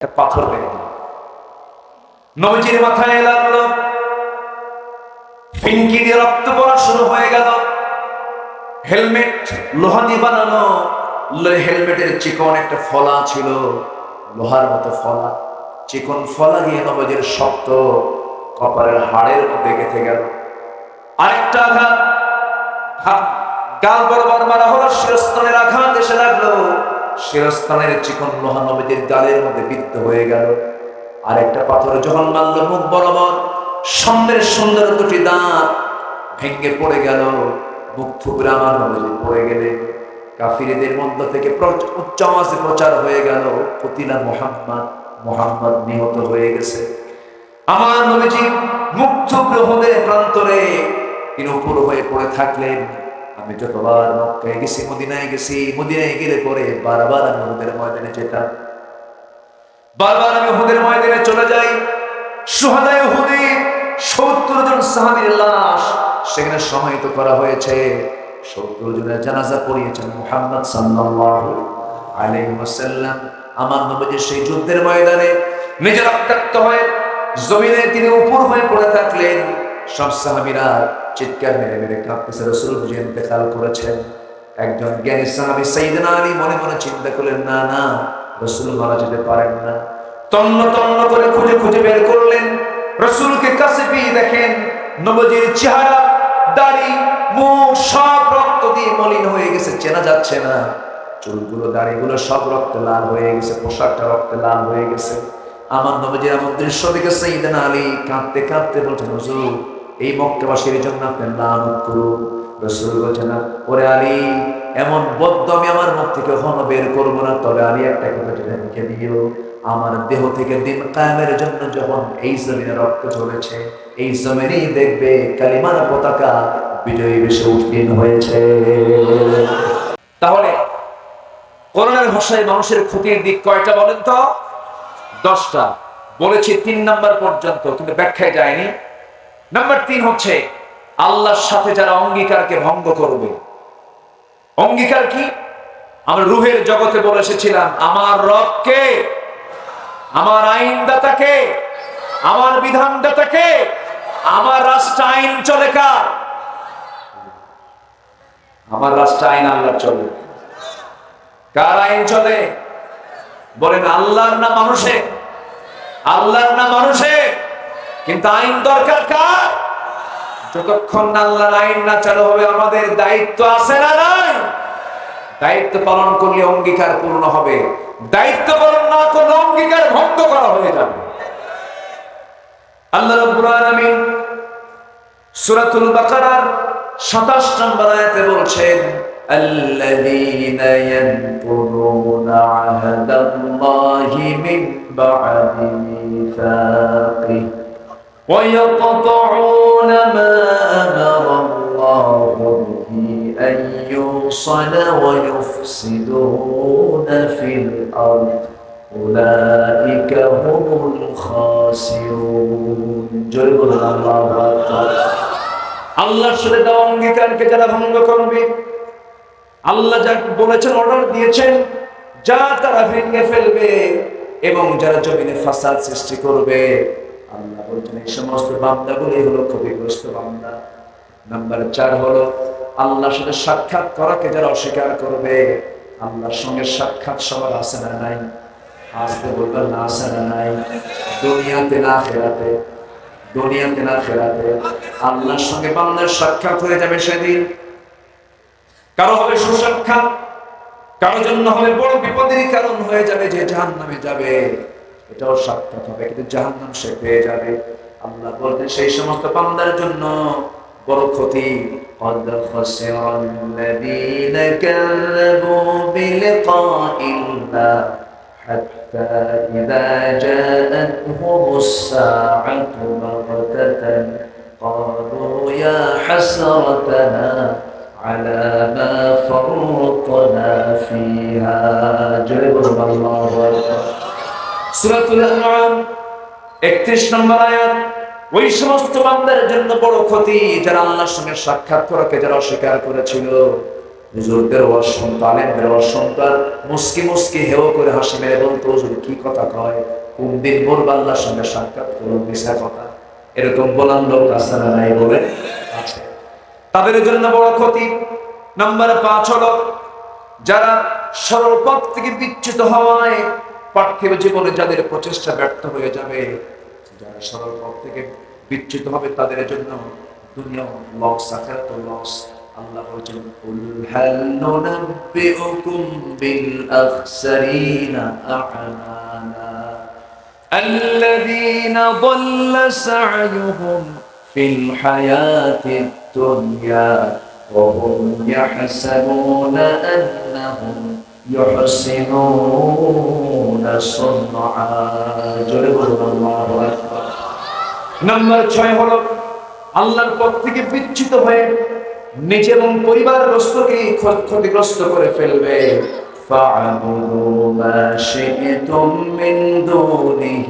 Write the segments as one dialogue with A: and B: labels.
A: একটা পাথর বেড়ে গেল নবজির মাথায় লাগল ফিনকি দিয়ে রক্ত পড়া শুরু হয়ে গেল। হেলমেট, লোহা দিয়ে বানানো। হেলমেটের চিকন একটা ফলা ছিল। লোহার মতো ফলা। চিকন ফলা গিয়ে নবজির শক্ত কপালের হাড়ের মধ্যে গেঁথে গেল। আরেকটা আঘাত। গাল বরাবর মারা হলো শিরস্থানের আঘাত এসে লাগল। শিরস্থানের চিকন লোহা নবীদের গালের মধ্যে বিদ্ধ হয়ে গেল। আরেকটা পাথর যখন মারল মুখ বরাবর সামনের সুন্দর দুটি দাঁত ভেঙে পড়ে গেল। মুখ থুবড়ে আমার পড়ে গেলে। কাফিরেদের মধ্য থেকে উচ্চ আওয়াজে প্রচার হয়ে গেল কতিলা মোহাম্মদ মোহাম্মদ নিহত হয়ে গেছে। আমার নবীজি মুগ্ধ গ্রহণের প্রান্তরে তিনি উপর হয়ে পড়ে থাকলেন। আমি যতবার মক্কায় গেছি মদিনায় গেছি মদিনায় গেলে পরে বারবার আমি ময়দানে যেতাম বারবার আমি ময়দানে চলে যাই সত্তর জন লাশ সেখানে সমাহিত করা হয়েছে সত্তর জনের জানাজা পড়িয়েছেন মুহাম্মদ সাল্লাল্লাহু আলাইহি ওয়াসাল্লাম আমার সেই যুদ্ধের ময়দানে নিজে রক্তাক্ত হয়ে জমিনে তিনি উপর হয়ে পড়ে থাকলেন সব সাহাবীরা চিৎকার মেরে মেরে কাঁপতেছে। রসুল বুঝে ইন্তেকাল করেছেন। একজন জ্ঞানী সাহাবী সাইয়েদনা আলী মনে মনে চিন্তা করলেন, না না, রসুল মারা যেতে পারেন না। তন্ন তন্ন করে খুঁজে খুঁজে বের করলেন। রসুলকে কাছে পেয়ে দেখেন নবজির চেহারা, দাড়ি, মুখ সব রক্ত দিয়ে মলিন হয়ে গেছে, চেনা যাচ্ছে না। চুলগুলো, দাড়িগুলো সব রক্ত লাল হয়ে গেছে, পোশাকটা রক্তে লাল হয়ে গেছে। আমার নবজির এমন দৃশ্য দেখে সাইয়েদনা আলী কাঁদতে কাঁদতে বলছেন, হুজুর এই মক্কাবাসীর জন্য আপনি লানত করুন রসুল বলছে ওরে আলী, এমন বদ্ধ আমি আমার মুখ থেকে কখনো বের করব না, তবে আলী একটা কথা লিখে দিও, আমার দেহ থেকে দিন কায়েমের জন্য যখন এই জমিনে রক্ত চলেছে এই জমিনেই দেখবে কালিমার পতাকা বিজয়ী বেশি উত্তীর্ণ হয়েছে। তাহলে করোনার ভাষায় মানুষের ক্ষতির দিক কয়টা বলেন তো? দশটা। বলেছি তিন নাম্বার পর্যন্ত, কিন্তু ব্যাখ্যায় যায়নি। নাম্বার তিন হচ্ছে, আল্লাহর সাথে যারা অঙ্গীকারকে ভঙ্গ করবে। অঙ্গীকার কি? আমরা রুহের জগতে বলে এসেছিলাম, আমার রবকে, আমার আইনদাতাকে, আমার বিধানদাতাকে, আমার রাষ্ট্র আইন চলে কার? আমার রাষ্ট্র আইন আল্লাহর চলে। কার আইন চলে? বলেন, আল্লাহর না মানুষে আল্লাহর না মানুষে কিন্তু আইন দরকার কার যতক্ষণ না আল্লাহর আইন না চালু হবে আমাদের দায়িত্ব আছে না নাই দায়িত্ব পালন করলে অঙ্গীকার পূর্ণ হবে দায়িত্ব পালন না করলে অঙ্গীকার ভঙ্গ করা হয়ে যাবে আল্লাহ রাব্বুল আলামিন সূরাতুল বাকারার 27 নম্বর আয়াতে বলছেন الذين ينقضون عهد الله من بعد ميثاقه ويقطعون ما أمر الله به أن يوصل ويفسدون في الأرض أولئك هم الخاسرون جرب الله أكبر আল্লাহর সাথে দেওয়া অঙ্গীকারকে যারা ভঙ্গ করবে আল্লাহ যা বলেছেন অর্ডার দিয়েছেন যা তারা ভেঙে ফেলবে এবং যারা জমিনে ফাসাদ সৃষ্টি করবে আল্লাহ বলছেন এই সমস্ত বান্দাগুলি হলো ক্ষতিগ্রস্ত বান্দা। নাম্বার চার হলো, আল্লাহর সাথে সাক্ষাৎ করাকে যারা অস্বীকার করবে, আল্লাহর সঙ্গে সাক্ষাৎ সবার আছে না নাই? আসতে বলবেন না, আছে না নাই। দুনিয়াতে না ফেরাতে দুনিয়াতে না ফেরাতে আল্লাহর সঙ্গে বান্দার সাক্ষাৎ হয়ে যাবে সেদিন। কারও হবে সুসাক্ষাৎ কারও জন্য হবে বড় বিপদেরই কারণ হয়ে যাবে যে জাহান নামে যাবে। এটাও সাক্ষাৎ হবে কিন্তু জাহান নাম সে পেয়ে যাবে আল্লাহ বলতে সেই সমস্ত বান্দার জন্য বড় ক্ষতি قد خسر الذين كذبوا بلقاء الله حتى إذا جاءتهم الساعة بغتة قالوا يا حسرتنا على ما فرطنا فيها جل الله أكبر সুরাতুল আনআম 31 নম্বর আয়াত, ওই সমস্ত বান্দার জন্য বড় ক্ষতি যারা আল্লাহর সঙ্গে সাক্ষাৎ করাকে যারা অস্বীকার করেছিল। হুজুরদের ওয়াজ আলেমদের আর মুসকি মুসকি হেও করে হাসি মেরে বলতো, হুজুর, কি কথা কয়? কোন দিন বলব আল্লাহর সঙ্গে সাক্ষাৎ করুন মিশা কথা? এরকম বলার লোক আছে নাই বলে? তাদের জন্য বড় ক্ষতি। নাম্বার পাঁচ হলো, যারা সরল পথ থেকে বিচ্যুত হওয়ায় পার্থিব জীবনে যাদের প্রচেষ্টা ব্যর্থ হয়ে যাবে, যারা সরল পথ থেকে বিচ্ছিত হবে, তাদের জন্য দুনিয়া লস আখেরাত লস আল্লাহ বলছেন, কুল হাল নুনাব্বিউকুম বিল يحسنون صنعا جل الله أكبر নাম্বার ছয় হলো আল্লাহর পথ থেকে বিচ্ছিত হয়ে নিজে এবং পরিবারগ্রস্তকে ক্ষতিগ্রস্ত করে ফেলবে فاعبدوا ما شئتم من دونه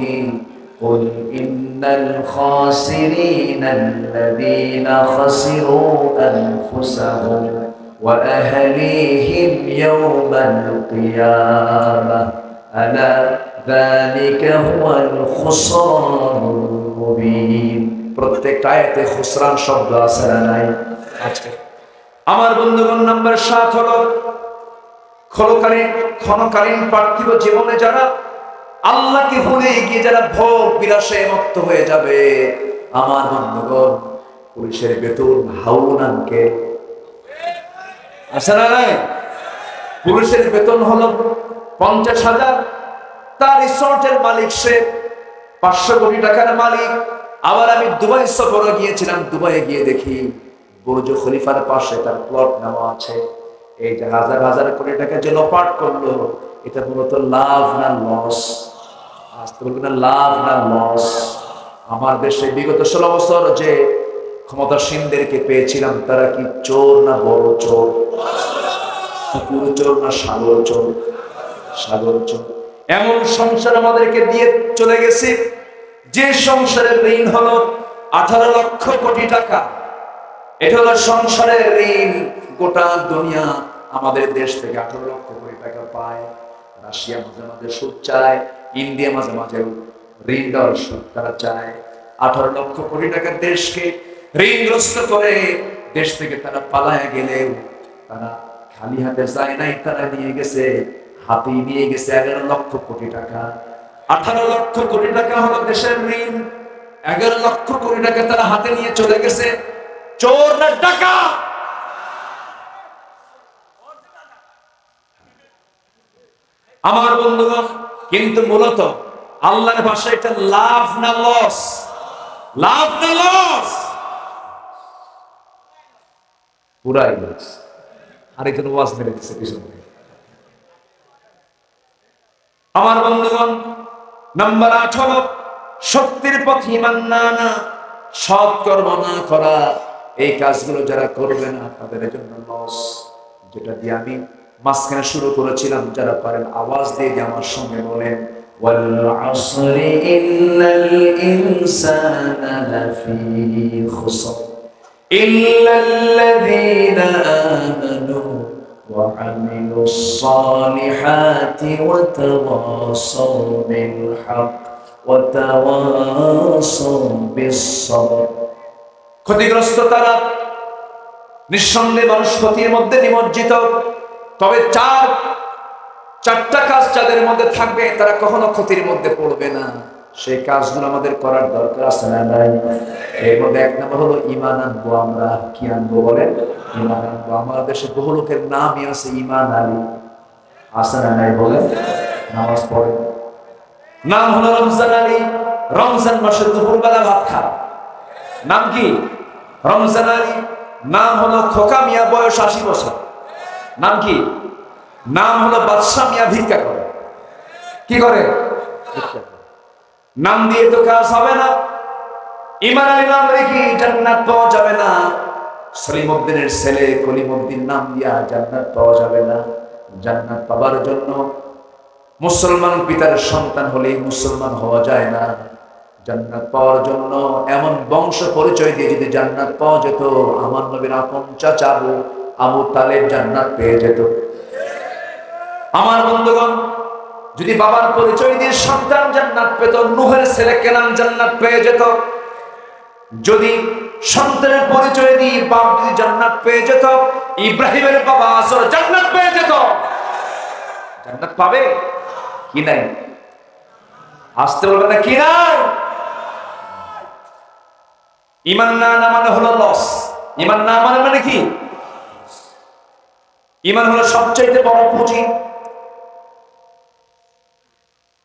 A: قل إن الخاسرين الذين خسروا أنفسهم وأهليهم يوم القيامة ألا ذلك هو الخسران المبين প্রত্যেকটা আয়াতে খুসরান শব্দ আছে না নাই আজকে আমার বন্ধুগণ নাম্বার সাত হলো ক্ষণকালীন ক্ষণকালীন পার্থিব জীবনে যারা আল্লাহকে ভুলে গিয়ে যারা ভোগ বিলাসে মুক্ত হয়ে যাবে আমার বন্ধুগণ পুলিশের বেতন হাউনানকে আছে না নাই? পুলিশের বেতন হলো পঞ্চাশ হাজার, তার রিসোর্টের মালিক সে পাঁচশো কোটি টাকার মালিক। আবার আমি দুবাই সফরে গিয়েছিলাম, দুবাইয়ে গিয়ে দেখি বুর্জ খলিফার পাশে তার প্লট নেওয়া আছে। এই যে হাজার হাজার কোটি টাকা যে লপাট করল, এটা মূলত লাভ না লস আসতে বলবে লাভ না লস আমার দেশে বিগত ষোলো বছর যে ক্ষমতাসীনদেরকে পেয়েছিলাম, তারা কি চোর না বড় চোর? পুরো চোর না সাগর চোর? সাগর চোর। এমন সংসার আমাদেরকে দিয়ে চলে গেছে, যে সংসারের ঋণ হলো আঠারো লক্ষ কোটি টাকা। এটা হলো সংসারের ঋণ গোটা দুনিয়া আমাদের দেশ থেকে আঠারো লক্ষ কোটি টাকা পায়। রাশিয়া মাঝে মাঝে সুদ চায়, ইন্ডিয়া মাঝে মাঝে ঋণ দেওয়ার সুদ তারা চায়। আঠারো লক্ষ কোটি টাকার দেশকে ঋণগ্রস্ত করে দেশ থেকে তারা পালায় গেলেও তারা খালি হাতে যায় নাই, তারা নিয়ে গেছে, হাতে নিয়ে গেছে এগারো লক্ষ কোটি টাকা। আঠারো লক্ষ কোটি টাকা হলো দেশের ঋণ, এগারো লক্ষ কোটি টাকা তারা হাতে নিয়ে চলে গেছে। চোর না টাকা আমার বন্ধুগণ, কিন্তু মূলত আল্লাহর ভাষায় এটা লাভ না লস। লাভ না লস! পুরাই লস আরেকজন ওয়াজ মেরে দিচ্ছে পিছনে আমার বন্ধুগণ নাম্বার আট হলো সত্যের পথ ইমান না না সৎ কর্ম না করা এই কাজগুলো যারা করবে না তাদের জন্য লস যেটা দিয়ে আমি মাঝখানে শুরু করেছিলাম যারা পারেন আওয়াজ দিয়ে যে আমার সঙ্গে বলেন والعصر إن الإنسان لفي خسر إلا الذين آمنوا وعملوا الصالحات وتواصوا بالحق وتواصوا بالصبر ক্ষতিগ্রস্ত তারা নিঃসন্দেহে মানুষ ক্ষতির মধ্যে নিমজ্জিত তবে চার চারটা কাজ যাদের মধ্যে থাকবে তারা কখনো ক্ষতির মধ্যে পড়বে না সেই কাজগুলো আমাদের করার দরকার আছে না নাই? এর মধ্যে এক নম্বর হলো ইমান আনব আমরা। কি আনব বলে ইমান আনব। আমাদের দেশে বহু লোকের নামই আছে ইমান আলী। আছে না নাই বলে নামাজ পড়ে নাম হলো রমজান আলী। রমজান মাসে দুপুরবেলা ভাত খা নাম কি? রমজান আলী। নাম হলো খোকা মিয়া, বয়স আশি বছর। নাম কি? নাম হলো বাদশাহ মিয়া, ভিক্ষা করে। কি করে? নাম দিয়ে তো কাজ হবে না। ইমান আলী নাম রেখে জান্নাত পাওয়া যাবে না। সলিমউদ্দিনের ছেলে কলিমউদ্দিন নাম দিয়া জান্নাত পাওয়া যাবে না। জান্নাত পাবার জন্য মুসলমান পিতার সন্তান হলে মুসলমান হওয়া যায় না। জান্নাত পাওয়ার জন্য এমন বংশ পরিচয় দিয়ে যদি জান্নাত পাওয়া যেত, আমার নবীর আপন চাচাবু আবু তালেব জান্নাত পেয়ে যেত। আমার বন্ধুগণ যদি বাবার পরিচয় দিয়ে সন্তান জান্নাত পেত, নুহের ছেলে কেনান জান্নাত পেয়ে যেত। যদি সন্তানের পরিচয় দিয়ে বাপ যদি জান্নাত পেয়ে যেত, ইব্রাহিমের বাবা আসর জান্নাত পেয়ে যেত। জান্নাত পাবে? কি নাই? আসতে বলবে না, কি নাই? ইমান না না মানে হলো লস ইমান না মানে মানে কি? ইমান হলো সবচাইতে বড় পুঁজি।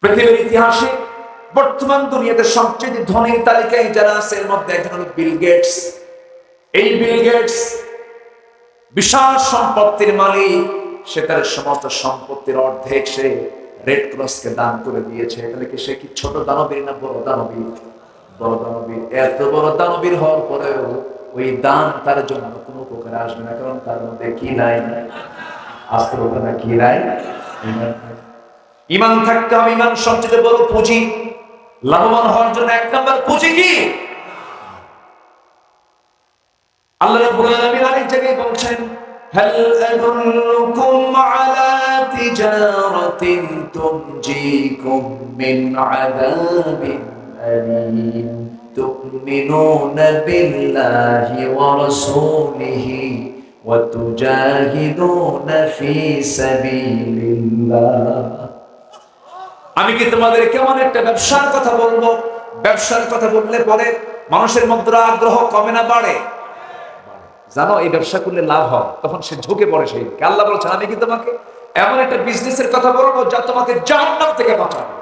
A: পৃথিবীর ইতিহাসে বর্তমান দুনিয়াতে সবচেয়ে ধনীর তালিকায় যারা আছে, এর মধ্যে একজন বিল গেটস। এই বিল গেটস বিশাল সম্পত্তির মালিক। সে তার সমস্ত সম্পত্তির অর্ধেক সে রেড ক্রসকে দান করে দিয়েছে। তাহলে কি সে কি ছোট দানবীর না বড় দানবীর? বড় দানবীর। এত বড় দানবীর হওয়ার পরেও ওই দান তার জন্য কোনো উপকারে আসবে না, কারণ তার মধ্যে কি নাই? আসতে কি নাই। ইমান থাকতে হবে ইমান সবচেয়ে বড় পুঁজি লাভবান হওয়ার জন্য এক নম্বর পুঁজি কি আল্লাহ রাব্বুল আলামিন আরেক জায়গায় বলছেন هل أدلكم على تجارة تنجيكم من عذاب أليم تؤمنون بالله ورسوله وتجاهدون في سبيل الله আমি কি তোমাদের কেমন একটা ব্যবসার কথা বলব? ব্যবসার কথা বললে পরে মানুষের মধ্যে আগ্রহ কমে না, বাড়ে। জানো, এই ব্যবসা করলে লাভ হয়, তখন সে ঝুঁকে পড়ে সেই। আল্লাহ বলছেন, আমি কি তোমাকে এমন একটা বিজনেসের কথা বলব যা তোমাকে জাহান্নাম থেকে বাঁচাবে?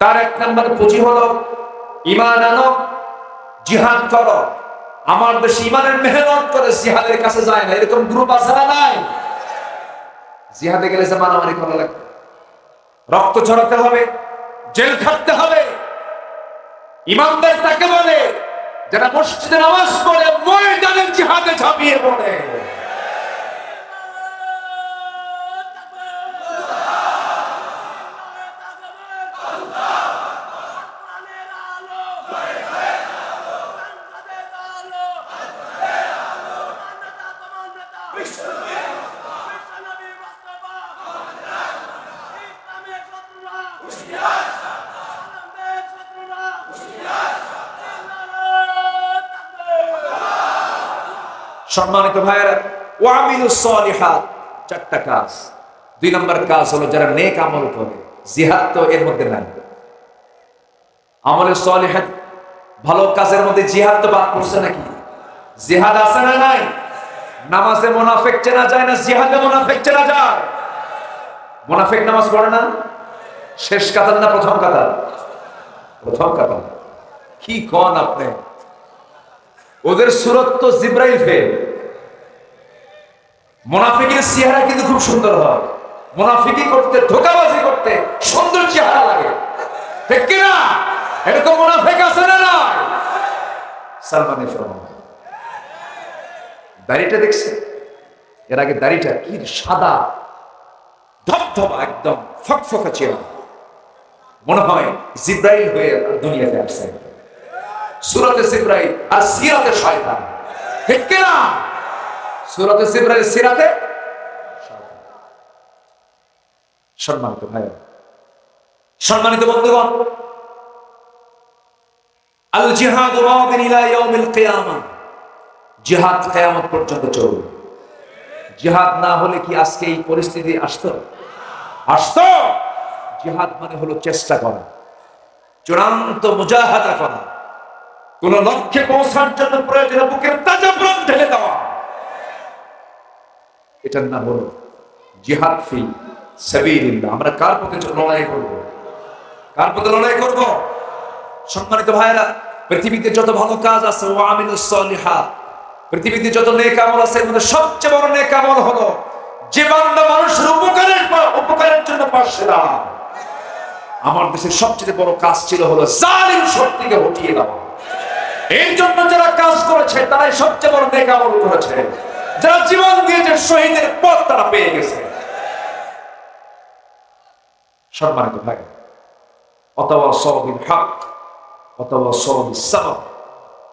A: তার এক নম্বর পুঁজি হলো ইমান আনো, জিহাদ করো। আমার দেশে ইমানের মেহনত করে জিহাদের কাছে যায় না, এরকম গ্রুপ আছে না নাই? জিহাদে গেলে যে মারামারি করা লাগবে। রক্ত ছড়াতে হবে, জেল খাটতে হবে। ইমানদার তাকে বলে, যারা মসজিদে নামাজ পড়ে ময়দানের জিহাদে ঝাঁপিয়ে পড়ে। সম্মানিত ভাইয়েরা ওয়ামিলু সলিহাত, চারটা কাজ। দুই নম্বর কাজ হলো যারা নেক আমল করে, জিহাদ তো এর মধ্যে নাই। আমলের সলিহাত, ভালো কাজের মধ্যে জিহাদ তো বাদ পড়ছে নাকি? জিহাদ আছে না নাই? নামাজে মোনাফেক চেনা যায় না, জিহাদে মোনাফেক চেনা যায়। মোনাফেক নামাজ পড়ে না? শেষ কাতার না প্রথম কাতার? প্রথম কাতার। কি কন আপনি? ওদের সুরত তো জিব্রাইল ফেল মোনাফিকের চেহারা কিন্তু খুব সুন্দর হয়। মোনাফিকি করতে, ধোকাবাজি করতে সুন্দর চেহারা লাগে। ঠিক কিনা? এরকম আছে না না সালমান ফরমান দাড়িটা দেখছে? এর আগে দাড়িটা কি সাদা, ধবধবা একদম ফকফকা চেহারা। মনে হয় জিব্রাইল হয়ে দুনিয়াতে আসছে। সুরতে সিব্রাইল আর সিরাতে শয়তান। ঠিক কিনা? সুরতে সিব্রাইল সিরাতে সম্মানিত ভাই, সম্মানিত বন্ধুগণ, আল জিহাদ ইলা ইয়াউমিল কিয়ামা। জিহাদ কিয়ামত পর্যন্ত চলবে। জিহাদ না হলে কি আজকে এই পরিস্থিতি আসতো? আসতো। জিহাদ মানে হলো চেষ্টা করা, চূড়ান্ত মুজাহাদা করা। কোন লক্ষ্যে পৌঁছার জন্য প্রয়োজনে বুকের তাজা প্রাণ ঢেলে দেওয়া। এটার নাম হলো জিহাদ ফি সাবিলিল্লাহ। আমরা কার পথে লড়াই করব? কার পথে লড়াই করব? সম্মানিত ভাইরা পৃথিবীতে যত ভালো কাজ আছে ও আমিনুস সলিহাত, পৃথিবীতে যত নেক আমল আছে, এর মধ্যে সবচেয়ে বড় নেক আমল হলো যে বান্দা মানুষের উপকারের উপকারের জন্য পাশে দাঁড়ায়। আমার দেশের সবচেয়ে বড় কাজ ছিল হলো জালিম শক্তিকে হটিয়ে দেওয়া। এই জন্য যারা কাজ করেছে, তারাই সবচেয়ে বড় নেক আমল করেছে। যারা জীবন দিয়েছে, শহীদের পথ তারা পেয়ে গেছে। সম্মানিত ভাই, অথবা সবিল হক, অথবা সবিল সাবক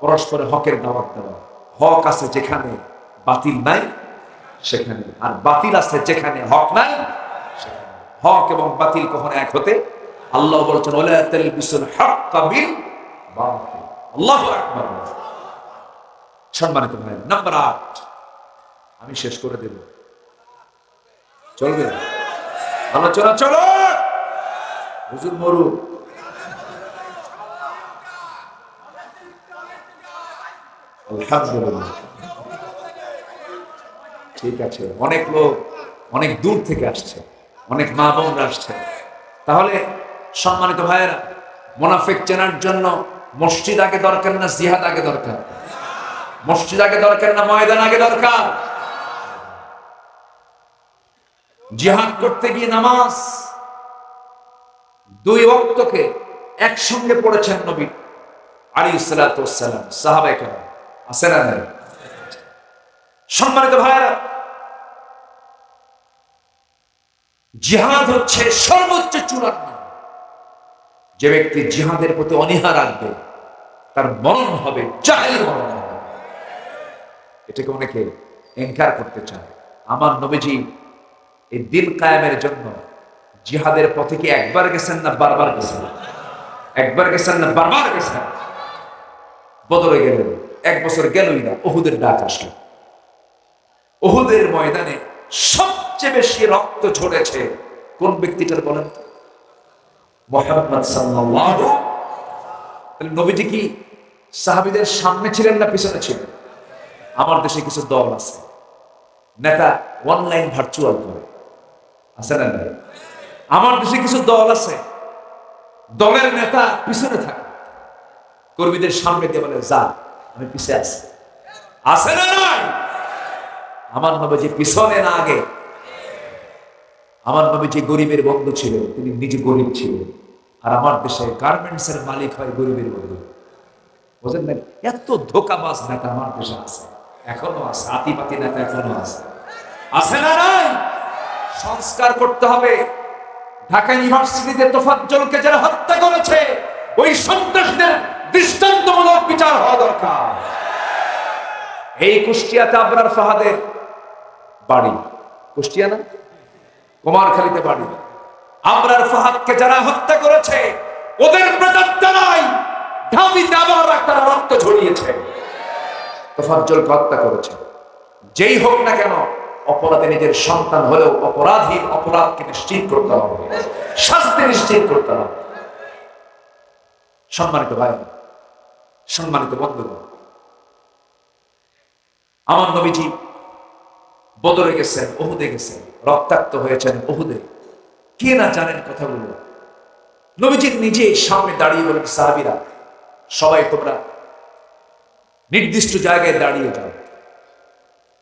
A: পরস্পরের হকের দাওয়াত দেওয়া। হক আছে যেখানে বাতিল নাই, সেখানে আর বাতিল আছে যেখানে হক নাই হক এবং বাতিল কখনো এক হতে? আল্লাহ বলছেন ওলা তালবিসুল হাক্কা বিল বাতিল। সম্মানিত ভাই নাম্বার আট। আমি শেষ করে দেব। চলবে? আলোচনা চলো হুজুর মরু। ঠিক আছে, অনেক লোক অনেক দূর থেকে আসছে, অনেক মা বোনরা আসছে। তাহলে, সম্মানিত ভাইয়েরা, মোনাফেক চেনার জন্য মসজিদ আগে দরকার না জিহাদ আগে দরকার? মসজিদ আগে দরকার না ময়দান আগে দরকার? জিহাদ করতে গিয়ে নামাজ। দুই ওয়াক্তকে একসঙ্গে পড়েছেন নবী আলী সালাম সাহাবাই আছে সম্মানিত ভাইরা জিহাদ হচ্ছে সর্বোচ্চ চূড়ার নাম যে ব্যক্তি জিহাদের প্রতি অনীহা রাখবে, তার মরণ হবে, জাহেল মরণ হবে। এটাকে অনেকে এনকার করতে চায়। আমার নবীজি এই দিন কায়েমের জন্য জিহাদের পথে কি একবার গেছেন না বারবার গেছেন? একবার গেছেন না বারবার গেছেন? বদলে গেলেন, এক বছর গেলই না ওহুদের ডাক আসলো। ওহুদের ময়দানে সবচেয়ে বেশি রক্ত ঝরেছে কোন ব্যক্তিটার বলেন? তো? মোহাম্মদ তাহলে নবীজি কি সাহাবীদের সামনে ছিলেন না পিছনে ছিলেন? আমার দেশে কিছু দল আছে, নেতা অনলাইন ভার্চুয়াল করে। আছে না? আমার দেশে কিছু দল আছে, দলের নেতা পিছনে থাকে। কর্মীদের সামনে দিয়ে বলে, যা, আমি পিছে আছি। আছে না নাই? আমার নবীজি পিছনে না আগে আমার নবীজি গরিবের বন্ধু ছিল, তিনি নিজে গরিব ছিলেন আর আমার দেশে গার্মেন্টস এর মালিক হয় গরিবের বন্ধু। বুঝলেন না এত ধোকাবাজ নেতা আমার দেশে আছে। এখনও আছে, আতিপাতি নেতা এখনও আছে। আছে না নাই? সংস্কার করতে হবে। ঢাকা ইউনিভার্সিটিতে তোফাজ্জলকে যারা হত্যা করেছে, ওই সন্ত্রাসীদের দৃষ্টান্তমূলক বিচার হওয়া দরকার। এই কুষ্টিয়াতে আবরার ফাহাদের বাড়ি। কুষ্টিয়া না? কুমারখালীতে বাড়ি। আবরার ফাহাদকে যারা হত্যা করেছে, ওদের প্রেতাত্মারাই ঢাবিতে আবার তারা রক্ত ঝরিয়েছে। তোফাজ্জলকে হত্যা করেছে। যেই হোক না কেন, অপরাধে নিজের সন্তান হলেও অপরাধী অপরাধকে নিশ্চিত করতে হবে। শাস্তি নিশ্চিত করতে হবে। সম্মানিত ভাই, সম্মানিত বন্ধুগণ, আমার নবীজি বদরে গেছেন ওহুদে গেছেন। রক্তাক্ত হয়েছেন ওহুদে কে না জানেন কথাগুলো? নবীজি নিজে সামনে দাঁড়িয়ে বলেন, সাহাবিরা, সবাই তোমরা নির্দিষ্ট জায়গায় দাঁড়িয়ে যাও।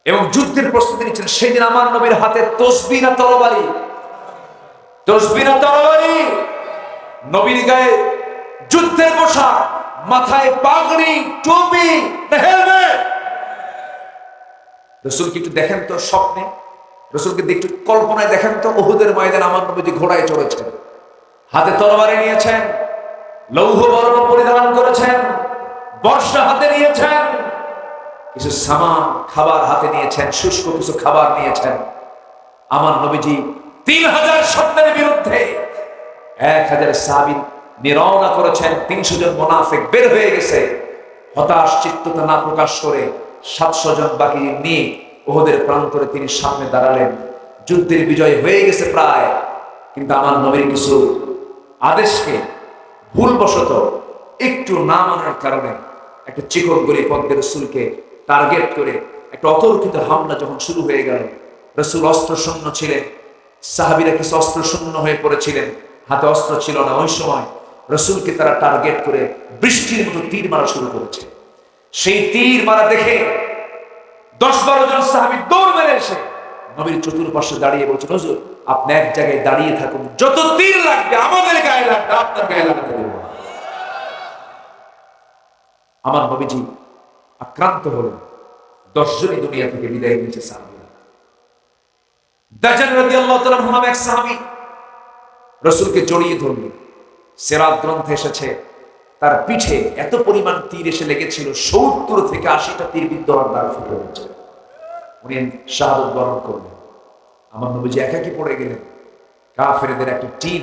A: এবং যুদ্ধের প্রস্তুতি নিচ্ছেন। সেদিন আমার নবীর হাতে তসবি না তরবারি? তসবি না তরবারি? নবীর গায়ে যুদ্ধের পোশাক, মাথায় পাগড়ি, টুপি, হেলমেট। রসুলকে একটু দেখেন তো স্বপ্নে। রসুলকে একটু কল্পনায় দেখেন তো ওহুদের ময়দান আমার নবীজি ঘোড়ায় চড়েছেন, হাতে তরবারি নিয়েছেন, লৌহ বর্ণ পরিধান করেছেন, বর্ষা হাতে নিয়েছেন, কিছু সামান, খাবার হাতে নিয়েছেন, শুষ্ক কিছু খাবার নিয়েছেন। আমার নবীজি তিন হাজার সন্তানের বিরুদ্ধে এক হাজার সাবিন নিরওনা করেছেন, তিনশো জন মোনাফেক বের হয়ে গেছে, হতাশ চিত্ততা না প্রকাশ করে সাতশো জন বাকি নিয়ে ওহদের প্রান্তরে তিনি সামনে দাঁড়ালেন। যুদ্ধের বিজয় হয়ে গেছে প্রায়। কিন্তু আমার নবীর কিছু আদেশকে ভুলবশত একটু না মানার কারণে একটা চিকন গড়ি পদ্মের রসুলকে টার্গেট করে একটা অতর্কিত হামলা যখন শুরু হয়ে গেল, রসুল অস্ত্র শূন্য ছিলেন। সাহাবিরা কিছু অস্ত্র শূন্য হয়ে পড়েছিলেন। হাতে অস্ত্র ছিল না। ওই সময় রসুলকে তারা টার্গেট করে বৃষ্টির মতো তীর মারা শুরু করেছে। সেই তীর মারা দেখে দশ বারো জন সাহাবি দৌড় মেরে এসে নবীর চতুর্পাশে দাঁড়িয়ে বলছেন, হজুর, আপনি এক জায়গায় দাঁড়িয়ে থাকুন। যত তীর লাগবে, আমাদের গায়ে লাগবে, আপনার গায়ে লাগাতে আমার নবীজি আক্রান্ত হলেন। দশজনই দুনিয়া থেকে বিদায় নিয়েছে নামে এক সাহাবী রসুলকে জড়িয়ে ধরলেন। সেরাত গ্রন্থে এসেছে তার পিঠে এত পরিমাণ তীর এসে লেগেছিল, সত্তর থেকে আশিটা তীর বিদ্ধ দ্বার ফুটে হয়েছে উনি শাহাদত বরণ করলেন। আমার নবীজি একাকি পড়ে গেলেন। কাফেরদের টিম,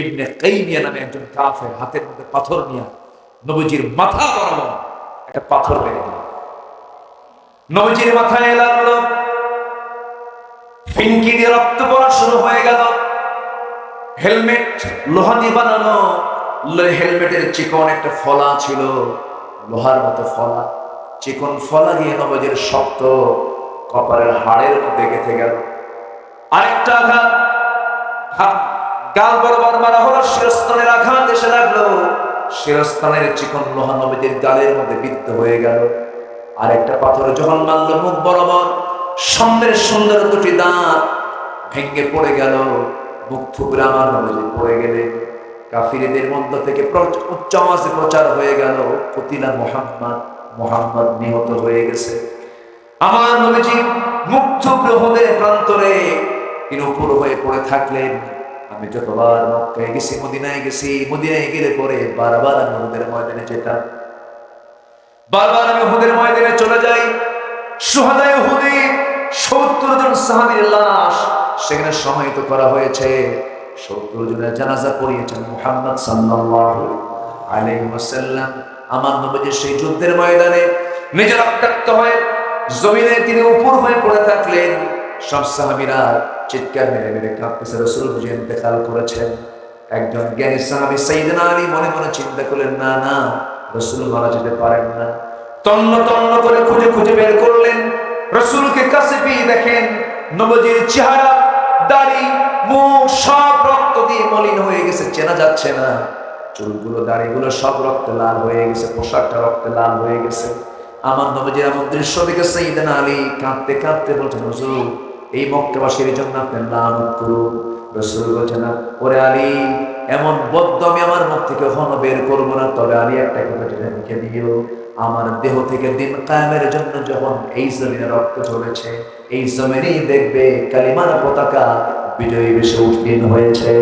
A: ইবনে নামে একজন কাফের, হাতের মধ্যে পাথর নিয়ে নবীজির মাথা বরাবর একটা পাথর বেড়ে গেল নবীজির মাথায় লাগল ফিনকি দিয়ে রক্ত পড়া শুরু হয়ে গেল। হেলমেট লোহা দিয়ে বানানো হেলমেটের চিকন একটা ফলা ছিল, লোহার মতো ফলা। চিকন ফলা গিয়ে নবজির শক্ত কপালের হাড়ের মধ্যে গেঁথে গেল। আরেকটা আঘাত গাল বরাবর মারা হলো, শিরস্থানের আঘাত এসে লাগল। শিরস্থানের চিকন লোহা নবীদের গালের মধ্যে বিদ্ধ হয়ে গেল। আরেকটা পাথর যখন মারল, মুখ বরাবর সামনের সুন্দর দুটি দাঁত ভেঙ্গে পড়ে গেল। মুখ থুবড়ে আমার নবীজি পড়ে গেলে। কাফিরেদের মধ্য থেকে উচ্চ প্রচার হয়ে গেল। কতিলা মোহাম্মদ মোহাম্মদ নিহত হয়ে গেছে। আমার নবীজি মুগ্ধ গ্রহদের প্রান্তরে তিনি উপর হয়ে পড়ে থাকলেন। আমি যতবার মক্কায় গেছি, মদিনায় গেছি, মদিনায় গেলে পরে বারবার আমি ওদের ময়দানে যেতাম। বারবার আমি হুদের ময়দানে চলে যাই। সুহাদায় হুদে সত্তর জন সাহাবীর লাশ সেখানে সমাহিত করা হয়েছে। একজন জ্ঞানী মনে মনে চিন্তা করলেন, না না, রসুল মারা যেতে পারেন না। তন্ন তন্ন করে খুঁজে খুঁজে বের করলেন। রসুলকে কাছে পেয়ে দেখেন নবজির চেহারা দাড়ি, মুখ, সব রক্ত দিয়ে মলিন হয়ে গেছে, চেনা যাচ্ছে না। চুলগুলো, দাড়িগুলো সব রক্তে লাল হয়ে গেছে, পোশাকটা রক্তে লাল হয়ে গেছে। আমার নবজির এমন দৃশ্য দেখে সাইয়েদনা আলী কাঁদতে কাঁদতে বলছেন, হুজুর, এই মক্কাবাসীর জন্য আপনি লানত করুন। রসুল বলছেন ওরে আলী, এমন বদ্ধ আমি আমার মুখ থেকে কখনো বের করব না, তবে আলী একটা কথা লিখে দিও। আমার দেহ থেকে দিন কায়েমের জন্য যখন এই জমিনে রক্ত চলেছে এই জমিনেই দেখবে কালিমার পতাকা বিজয়ী বেশে উত্তীর্ণ হয়েছে।